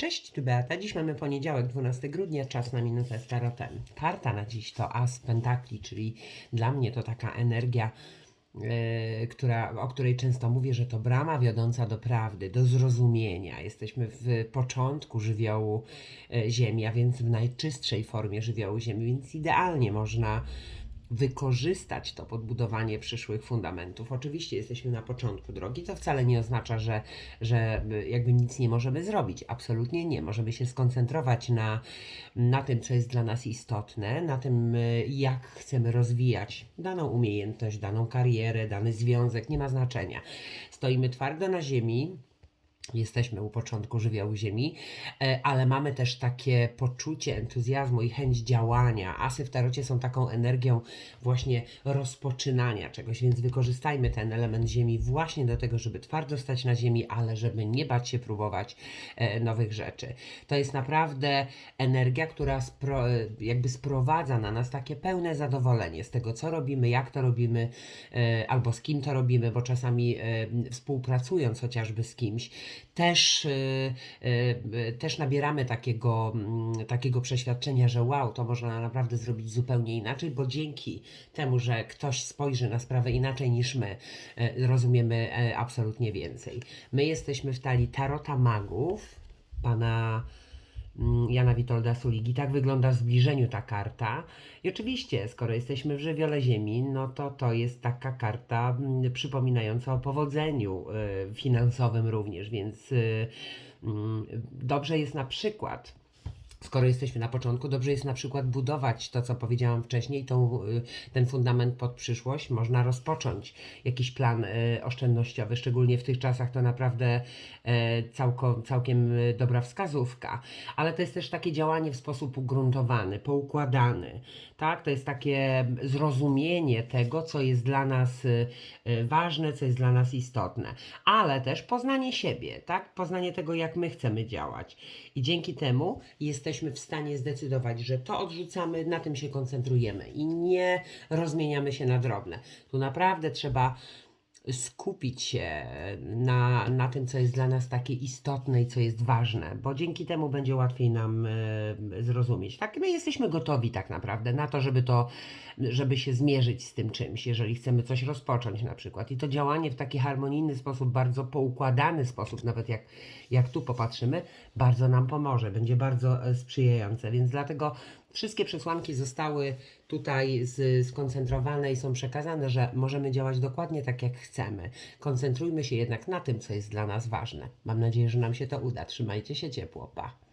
Cześć, tu Beata. Dziś mamy poniedziałek, 12 grudnia, czas na minutę z tarotem. Karta na dziś to As Pentakli, czyli dla mnie to taka energia, e, która, o której często mówię, że to brama wiodąca do prawdy, do zrozumienia. Jesteśmy w początku żywiołu e, Ziemi, a więc w najczystszej formie żywiołu Ziemi, więc idealnie można wykorzystać to podbudowanie przyszłych fundamentów. Oczywiście jesteśmy na początku drogi, to wcale nie oznacza, że, że jakby nic nie możemy zrobić. Absolutnie nie. Możemy się skoncentrować na, na tym, co jest dla nas istotne, na tym, jak chcemy rozwijać daną umiejętność, daną karierę, dany związek, nie ma znaczenia. Stoimy twardo na ziemi, Jesteśmy u początku żywiołu Ziemi, e, ale mamy też takie poczucie entuzjazmu i chęć działania. Asy w tarocie są taką energią właśnie rozpoczynania czegoś, więc wykorzystajmy ten element Ziemi właśnie do tego, żeby twardo stać na Ziemi, ale żeby nie bać się próbować e, nowych rzeczy. To jest naprawdę energia, która spro, e, jakby sprowadza na nas takie pełne zadowolenie z tego, co robimy, jak to robimy, albo z kim to robimy, bo czasami współpracując chociażby z kimś, też, y, y, y, też nabieramy takiego, mm, takiego przeświadczenia, że wow, to można naprawdę zrobić zupełnie inaczej, bo dzięki temu, że ktoś spojrzy na sprawę inaczej niż my, rozumiemy absolutnie więcej. My jesteśmy w talii Tarota Magów, pana Jana Witolda Suligi. Tak wygląda w zbliżeniu ta karta. I oczywiście, skoro jesteśmy w żywiole Ziemi, no to to jest taka karta mm, przypominająca o powodzeniu y, finansowym również, więc y, mm, dobrze jest na przykład skoro jesteśmy na początku, dobrze jest na przykład budować to, co powiedziałam wcześniej, tą, y, ten fundament pod przyszłość. Można rozpocząć jakiś plan y, oszczędnościowy, szczególnie w tych czasach to naprawdę e, całko, całkiem y, dobra wskazówka. Ale to jest też takie działanie w sposób ugruntowany, poukładany. Tak? To jest takie zrozumienie tego, co jest dla nas ważne, co jest dla nas istotne. Ale też poznanie siebie, tak? Poznanie tego, jak my chcemy działać. I dzięki temu jesteśmy w stanie zdecydować, że to odrzucamy, na tym się koncentrujemy i nie rozmieniamy się na drobne. Tu naprawdę trzeba skupić się na, na tym, co jest dla nas takie istotne i co jest ważne, bo dzięki temu będzie łatwiej nam e, zrozumieć. Tak, my jesteśmy gotowi tak naprawdę na to, żeby to, żeby się zmierzyć z tym czymś, jeżeli chcemy coś rozpocząć na przykład. I to działanie w taki harmonijny sposób, bardzo poukładany sposób, nawet jak, jak tu popatrzymy, bardzo nam pomoże, będzie bardzo e, sprzyjające, więc dlatego wszystkie przesłanki zostały tutaj z, skoncentrowane i są przekazane, że możemy działać dokładnie tak, jak chcemy. Koncentrujmy się jednak na tym, co jest dla nas ważne. Mam nadzieję, że nam się to uda. Trzymajcie się ciepło. Pa!